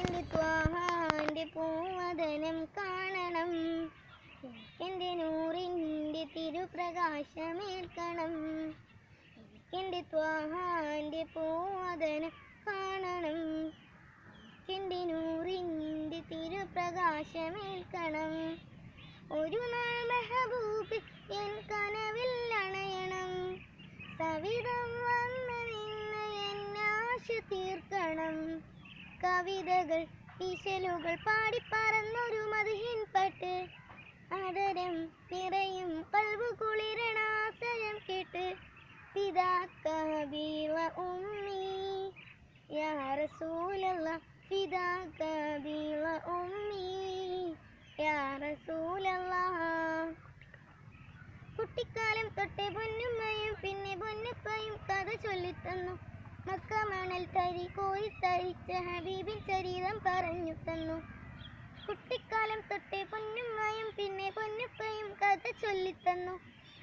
എന്റെ ത്വാഹാന്റെ പൂവദനം കാണണം? എന്റെ നൂറിന്റെ തിരുപ്രകാശമേൽക്കണം? എന്റെ ത്വാഹാന്റെ പൂവദനം കാണണം? എന്റെ നൂറിന്റെ തിരുപ്രകാശമേൽക്കണം? ഒരു നാൾ മെഹബൂബ് എൻ കനവിൽ അണയണം. സവിധം വന്ന് നിന്ന് എന്നാശ തീർക്കണം കവിതകൾ ഈശലുകൾ പാടിപ്പറന്നൊരു മതിഹിൻ പട്ട് ആദരം നിറയും പൽവ് കുളിരണാസരം കേട്ട് ഫിദാക്കബീവ ഉമ്മി യാ റസൂലല്ല ഉമ്മി യാ റസൂലല്ല. കുട്ടിക്കാലം തൊട്ടേ പൊന്നുമ്മയും പിന്നെ പൊന്നുപ്പയും കഥ ചൊല്ലിത്തന്നു. മക്ക മണൽ തരി കോഴി തരിച്ച ഹബീബിൻ ചരിതം പറഞ്ഞു തന്നു. കുട്ടിക്കാലം തൊട്ടേ പൊന്നുമ്മയും പിന്നെ പൊന്നുപ്പയും കഥ ചൊല്ലിത്തന്നു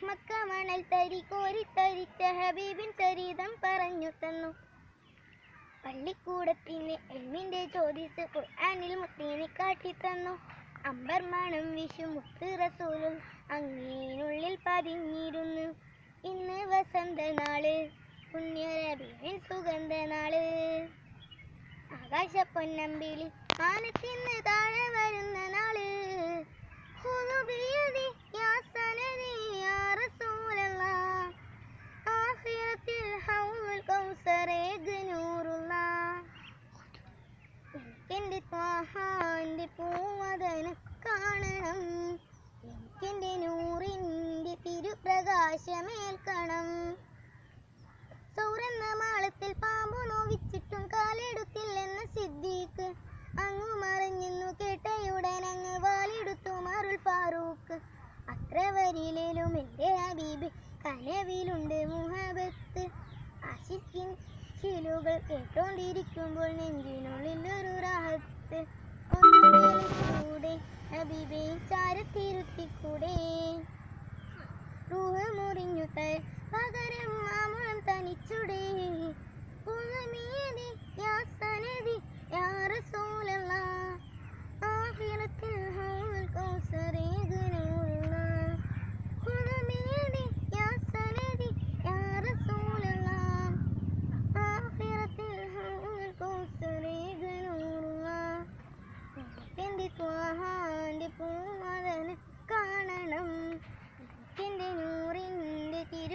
മക്ക മണൽ തരി കോരി തരിച്ച ഹബീബിൻ ചരിതം പറഞ്ഞു തന്നു. പള്ളിക്കൂടത്തിന് എൽമിന്റെ ചോദിച്ച് ഖുർആനിൽ മുത്തീനെ കാട്ടിത്തന്നു അമ്പർ മണം വിഷു മുത്ത് റസൂലും അങ്ങേനുള്ളിൽ പതിഞ്ഞിരുന്നു. ഇന്ന് വസന്ത നാൾ. പുണ്യരബിൻ സുഗന്ധ നാൾ ആകാശ പൊന്നമ്പിളി ആനത്തിന്ന് താഴെ വരുന്ന നാൾ എനിക്കെന്റെ കാണണം. നൂറിന്റെ തിരുപ്രകാശമേൽക്കണം. നോവിച്ചിട്ടും കാലെടുത്തില്ലെന്ന സിദ്ദീഖ്. അങ്ങു മറിഞ്ഞെന്നു കേട്ടയുടൻ അങ്ങ് വാലെടുത്തു മാറുൽ ഫാറൂഖ്. അത്ര വരിയിലും എന്റെ ഹബീബ് കനവിലുണ്ട് മുഹബത്ത്. ആശിക്കിൻ ശിലുകൾ കേട്ടോണ്ടിരിക്കുമ്പോൾ നെഞ്ചിനുള്ളിൽ ഒരു റാഹത്ത്. മുറിഞ്ഞു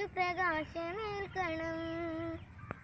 ഒരു പ്രകാശമേൽക്കണം